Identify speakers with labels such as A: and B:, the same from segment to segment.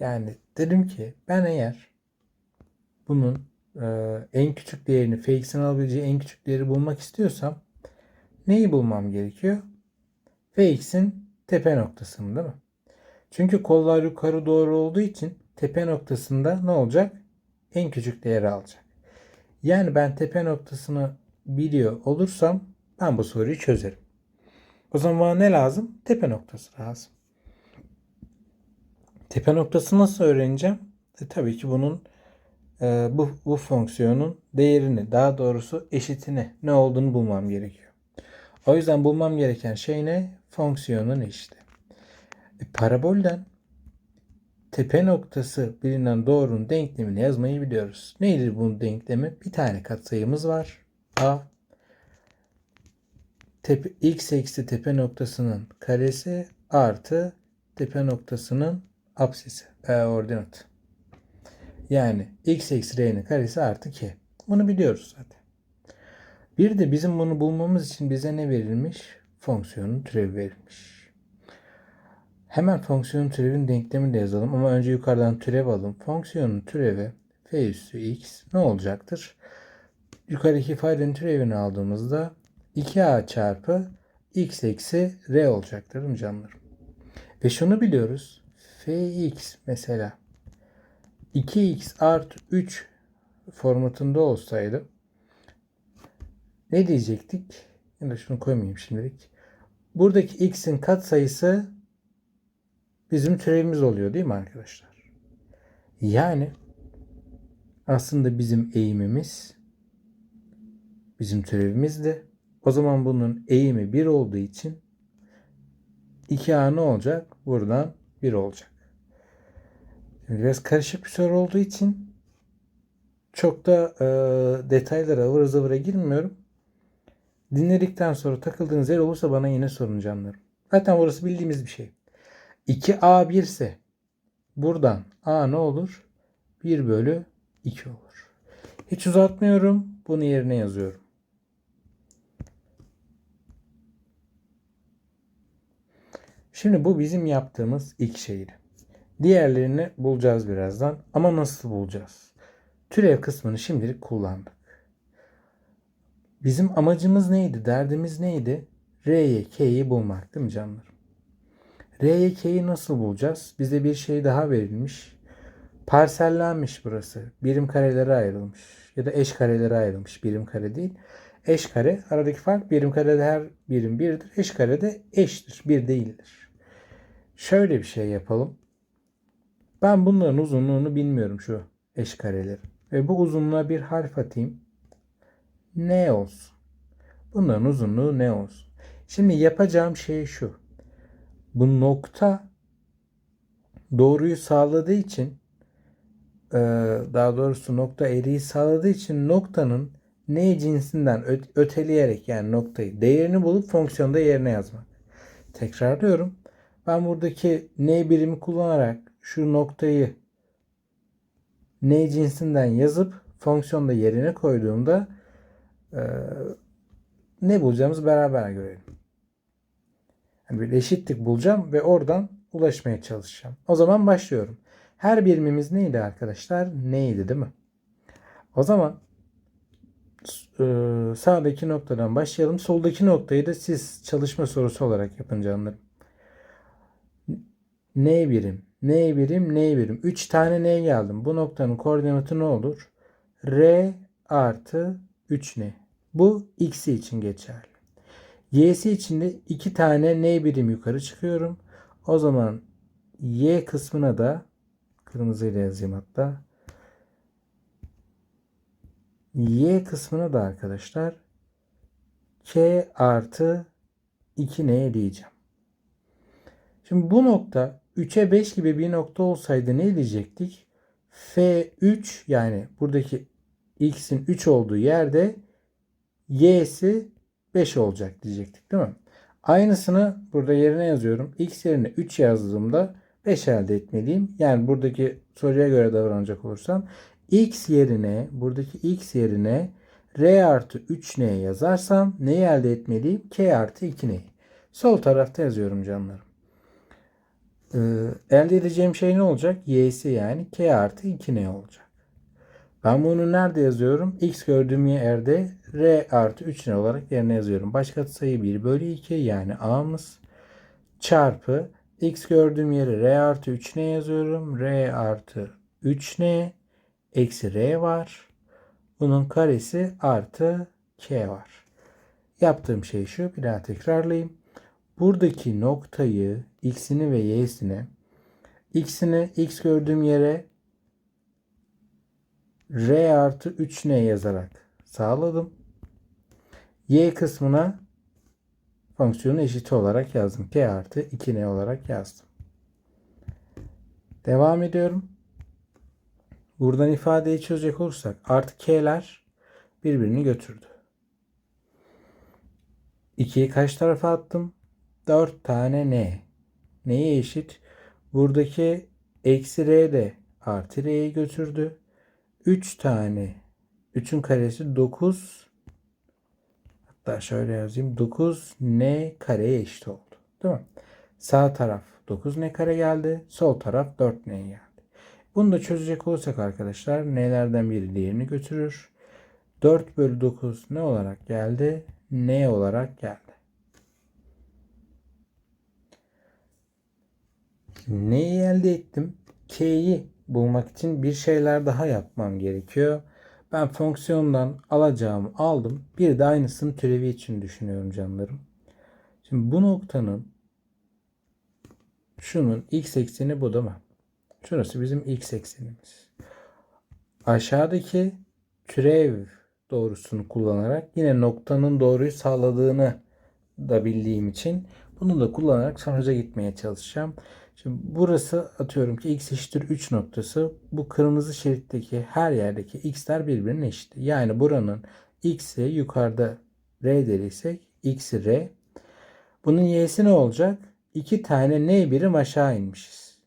A: Yani dedim ki ben eğer bunun e, en küçük değerini, fx'in alabileceği en küçük değeri bulmak istiyorsam neyi bulmam gerekiyor? fx'in tepe noktasını değil mi? Çünkü kollar yukarı doğru olduğu için tepe noktasında ne olacak? En küçük değeri alacak. Yani ben tepe noktasını biliyor olursam ben bu soruyu çözerim. O zaman ne lazım? Tepe noktası lazım. Tepe noktası nasıl öğreneceğim? E, tabii ki bunun e, bu, bu fonksiyonun değerini daha doğrusu eşitini ne olduğunu bulmam gerekiyor. O yüzden bulmam gereken şey ne? Fonksiyonun eşiti. E, parabolden tepe noktası bilinen doğrunun denklemini yazmayı biliyoruz. Neydi bunun denklemi? Bir tane katsayımız var. A tepe, x eksi tepe noktasının karesi artı tepe noktasının apsisi, e, ordinatı. Yani x eksi r'nin karesi artı k. Bunu biliyoruz zaten. Bir de bizim bunu bulmamız için bize ne verilmiş? Fonksiyonun türevi verilmiş. Hemen fonksiyonun türevin denklemini de yazalım ama önce yukarıdan türev alalım. Fonksiyonun türevi f üstü x ne olacaktır? Yukarıdaki ifadenin türevini aldığımızda 2a çarpı x eksi r olacaktır canlarım? Ve şunu biliyoruz. Fx mesela 2x artı 3 formatında olsaydı ne diyecektik? Ya da şunu koymayayım şimdilik. Buradaki x'in katsayısı bizim türevimiz oluyor değil mi arkadaşlar? Yani aslında bizim eğimimiz bizim türevimizdi. O zaman bunun eğimi 1 olduğu için 2a ne olacak? Buradan 1 olacak. Şimdi biraz karışık bir soru olduğu için çok da e, detaylara ıvır zıvıra girmiyorum. Dinledikten sonra takıldığınız yer olursa bana yine sorun canlarım. Zaten burası bildiğimiz bir şey. 2a 1 ise buradan a ne olur? 1 bölü 2 olur. Hiç uzatmıyorum. Bunu yerine yazıyorum. Şimdi bu bizim yaptığımız ilk şeydi. Diğerlerini bulacağız birazdan. Ama nasıl bulacağız? Türev kısmını şimdilik kullandık. Bizim amacımız neydi? Derdimiz neydi? R'ye K'yi bulmak değil mi canlarım? R'ye K'yi nasıl bulacağız? Bize bir şey daha verilmiş. Parsellenmiş burası. Birim karelere ayrılmış. Ya da eş karelere ayrılmış. Birim kare değil. Eş kare. Aradaki fark birim karede her birim birdir. Eş karede eştir. Bir değildir. Şöyle bir şey yapalım. Ben bunların uzunluğunu bilmiyorum şu eş kareleri. Ve bu uzunluğa bir harf atayım. Ne olsun? Bunların uzunluğu ne olsun? Şimdi yapacağım şey şu. Bu nokta doğruyu sağladığı için daha doğrusu nokta eğriyi sağladığı için noktanın ne cinsinden öteleyerek yani noktayı değerini bulup fonksiyonda yerine yazmak. Tekrarlıyorum. Ben buradaki n birimi kullanarak şu noktayı n cinsinden yazıp fonksiyonda yerine koyduğumda e, ne bulacağımızı beraber görelim. Yani bir eşitlik bulacağım ve oradan ulaşmaya çalışacağım. O zaman başlıyorum. Her birimimiz neydi arkadaşlar? Neydi değil mi? O zaman e, sağdaki noktadan başlayalım. Soldaki noktayı da siz çalışma sorusu olarak yapın canlarım. N birim, N birim, N birim. 3 tane N geldim. Bu noktanın koordinatı ne olur? R artı 3N. Bu X'i için geçerli. Y'si için de 2 tane N birim yukarı çıkıyorum. O zaman Y kısmına da kırmızıyla yazayım hatta. Y kısmına da arkadaşlar K artı 2N diyeceğim. Şimdi bu nokta 3'e 5 gibi bir nokta olsaydı ne diyecektik? F3 yani buradaki x'in 3 olduğu yerde y'si 5 olacak diyecektik değil mi? Aynısını burada yerine yazıyorum. x yerine 3 yazdığımda 5 elde etmeliyim. Yani buradaki soruya göre davranacak olursam x yerine buradaki x yerine r artı 3n yazarsam neyi elde etmeliyim? k artı 2n. Sol tarafta yazıyorum canlarım. Ee, elde edeceğim şey ne olacak? Y'si yani k artı 2n olacak. Ben bunu nerede yazıyorum? X gördüğüm yerde R artı 3n olarak yerine yazıyorum. Başka sayı 1 bölü 2 yani A'mız çarpı X gördüğüm yere R artı 3n yazıyorum. R artı 3n eksi R var. Bunun karesi artı K var. Yaptığım şey şu. Bir daha tekrarlayayım. Buradaki noktayı x'ini ve y'sini x'ini x gördüğüm yere r artı 3n yazarak sağladım. y kısmına fonksiyonu eşit olarak yazdım. k artı 2n olarak yazdım. Devam ediyorum. Buradan ifadeyi çözecek olursak artı k'ler birbirini götürdü. 2'yi kaç tarafa attım? 4 tane n. Neye eşit? Buradaki eksi r de artı r'yi götürdü. 3 tane 3'ün karesi 9 hatta şöyle yazayım 9 n kareye eşit oldu. Değil mi? Sağ taraf 9 n kare geldi. Sol taraf 4 n geldi. Bunu da çözecek olursak arkadaşlar n'lerden biri diğerini götürür. 4 bölü 9 ne olarak geldi? N olarak geldi. Neyi elde ettim? K'yi bulmak için bir şeyler daha yapmam gerekiyor. Ben fonksiyondan alacağımı aldım. Bir de aynısını türevi için düşünüyorum canlarım. Şimdi bu noktanın şunun x ekseni bu değil mi? Şurası bizim x eksenimiz. Aşağıdaki türev doğrusunu kullanarak yine noktanın doğruyu sağladığını da bildiğim için bunu da kullanarak sonuca gitmeye çalışacağım. Şimdi burası atıyorum ki x eşittir 3 noktası. Bu kırmızı şeritteki her yerdeki x'ler birbirine eşit. Yani buranın x'i yukarıda r dediysek x'i r. Bunun y'si ne olacak? 2 tane n birim aşağı inmişiz.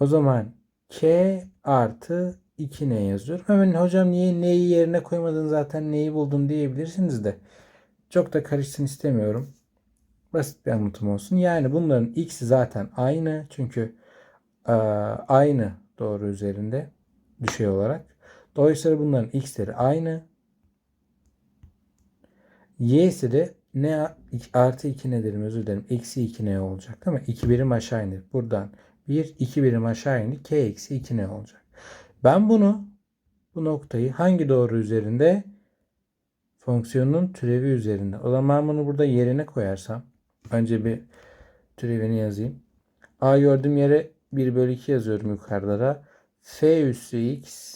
A: O zaman k artı 2n yazıyorum. Hemen hocam niye neyi yerine koymadın zaten neyi buldun diyebilirsiniz de. Çok da karışsın istemiyorum. Basit bir anlatım olsun. Yani bunların x'i zaten aynı. Çünkü e, aynı doğru üzerinde düşey olarak. Dolayısıyla bunların x'leri aynı. Y'si de ne artı 2 ne derim özür dilerim. Eksi 2 ne olacak değil mi? 2 birim aşağı indir. Buradan 1 2 birim aşağı indir. K eksi 2 ne olacak? Ben bunu bu noktayı hangi doğru üzerinde? Fonksiyonun türevi üzerinde. O zaman bunu burada yerine koyarsam önce bir türevini yazayım. A gördüğüm yere 1 bölü 2 yazıyorum yukarılara. F üssü x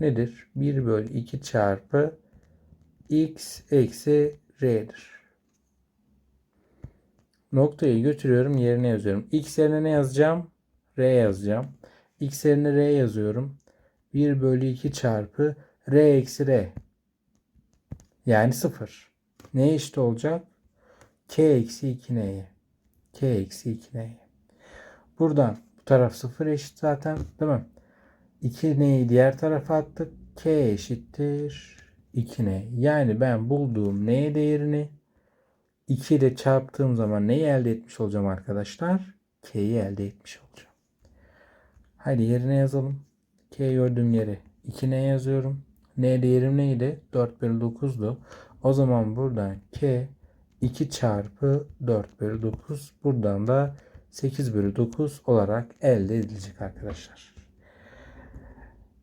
A: nedir? 1 bölü 2 çarpı x eksi r'dir. Noktayı götürüyorum yerine yazıyorum. X yerine ne yazacağım? R yazacağım. X yerine R yazıyorum. 1 bölü 2 çarpı R eksi R. Yani 0. Neye eşit olacak? K eksi 2N'ye. K eksi 2N'ye. Buradan bu taraf 0 eşit zaten değil mi? 2N'yi diğer tarafa attık. K eşittir 2N. Yani ben bulduğum N değerini 2 ile çarptığım zaman neyi elde etmiş olacağım arkadaşlar? K'yi elde etmiş olacağım. Hadi yerine yazalım. K gördüğüm yere 2N yazıyorum. N değerim neydi? 4 bölü 9'du. O zaman buradan K 2 çarpı 4 bölü 9. Buradan da 8 bölü 9 olarak elde edilecek arkadaşlar.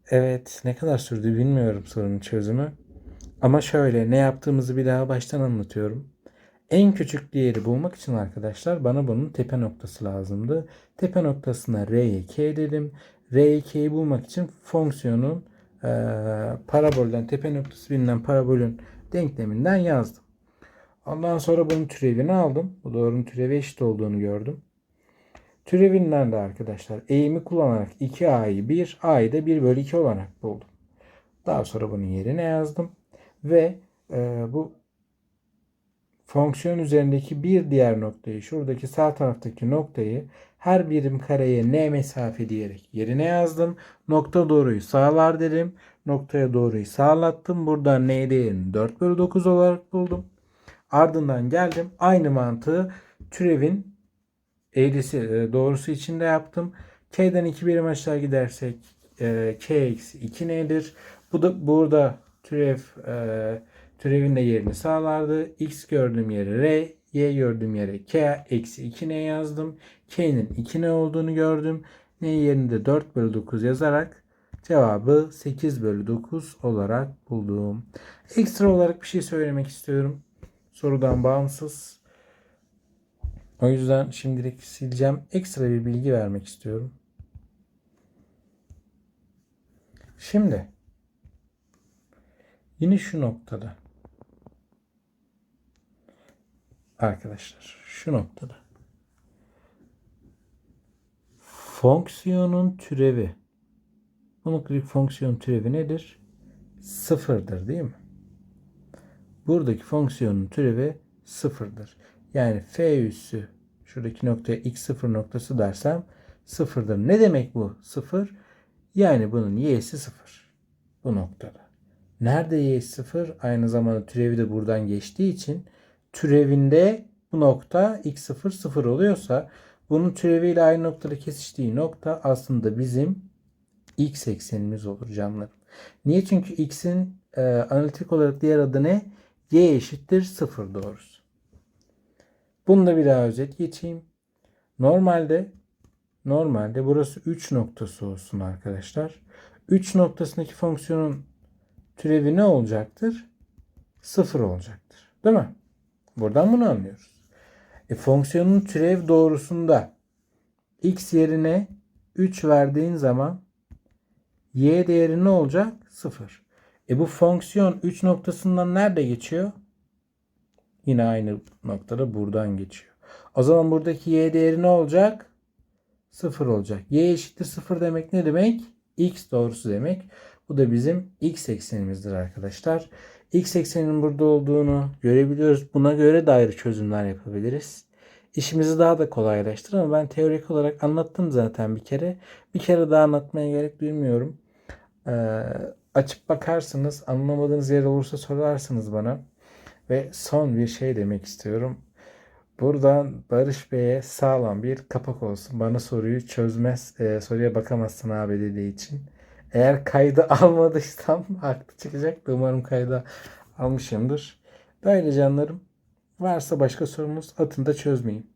A: Evet ne kadar sürdü bilmiyorum sorunun çözümü. Ama şöyle ne yaptığımızı bir daha baştan anlatıyorum. En küçük değeri bulmak için arkadaşlar bana bunun tepe noktası lazımdı. Tepe noktasına R'ye K dedim. R'ye K'yi bulmak için fonksiyonun e, parabolden tepe noktası bilinen parabolün denkleminden yazdım. Ondan sonra bunun türevini aldım. Bu doğrunun türevi eşit olduğunu gördüm. Türevinden de arkadaşlar eğimi kullanarak 2a'yı 1, a'yı da 1 bölü 2 olarak buldum. Daha sonra bunun yerine yazdım. Ve e, bu fonksiyon üzerindeki bir diğer noktayı, şuradaki sağ taraftaki noktayı her birim kareye n mesafe diyerek yerine yazdım. Nokta doğruyu sağlar dedim. Noktaya doğruyu sağlattım. Buradan n değerini 4 bölü 9 olarak buldum. Ardından geldim. Aynı mantığı türevin eğrisi e, doğrusu içinde yaptım. K'den 2 birim aşağı gidersek e, K eksi 2 nedir? Bu da burada türev e, türevin de yerini sağlardı. X gördüğüm yere R, Y gördüğüm yere K eksi 2 ne yazdım. K'nin 2 ne olduğunu gördüm. Ne yerinde 4 bölü 9 yazarak cevabı 8 bölü 9 olarak buldum. Ekstra olarak bir şey söylemek istiyorum. Sorudan bağımsız. O yüzden şimdilik sileceğim. Ekstra bir bilgi vermek istiyorum. Şimdi yine şu noktada arkadaşlar şu noktada fonksiyonun türevi bu noktadaki fonksiyon türevi nedir? Sıfırdır değil mi? Buradaki fonksiyonun türevi sıfırdır. Yani f üssü şuradaki noktaya x sıfır noktası dersem sıfırdır. Ne demek bu sıfır? Yani bunun y'si sıfır. Bu noktada. Nerede y'si sıfır? Aynı zamanda türevi de buradan geçtiği için türevinde bu nokta x sıfır sıfır oluyorsa bunun türeviyle aynı noktada kesiştiği nokta aslında bizim x eksenimiz olur canlarım. Niye? Çünkü x'in e, analitik olarak diğer adı ne? Y eşittir 0 doğrusu. Bunu da bir daha özet geçeyim. Normalde normalde burası 3 noktası olsun arkadaşlar. 3 noktasındaki fonksiyonun türevi ne olacaktır? 0 olacaktır. Değil mi? Buradan bunu anlıyoruz. E, fonksiyonun türev doğrusunda x yerine 3 verdiğin zaman y değeri ne olacak? 0. E bu fonksiyon 3 noktasından nerede geçiyor? Yine aynı noktada buradan geçiyor. O zaman buradaki y değeri ne olacak? 0 olacak. y eşittir 0 demek ne demek? x doğrusu demek. Bu da bizim x eksenimizdir arkadaşlar. x ekseninin burada olduğunu görebiliyoruz. Buna göre de ayrı çözümler yapabiliriz. İşimizi daha da kolaylaştırır ama ben teorik olarak anlattım zaten bir kere. Bir kere daha anlatmaya gerek duymuyorum. Ee, açıp bakarsınız. Anlamadığınız yer olursa sorarsınız bana. Ve son bir şey demek istiyorum. Buradan Barış Bey'e sağlam bir kapak olsun. Bana soruyu çözmez, e, soruya bakamazsın abi dediği için. Eğer kaydı almadıysam haklı çıkacak. Umarım kaydı almışımdır. Böyle canlarım. Varsa başka sorunuz atın da çözmeyin.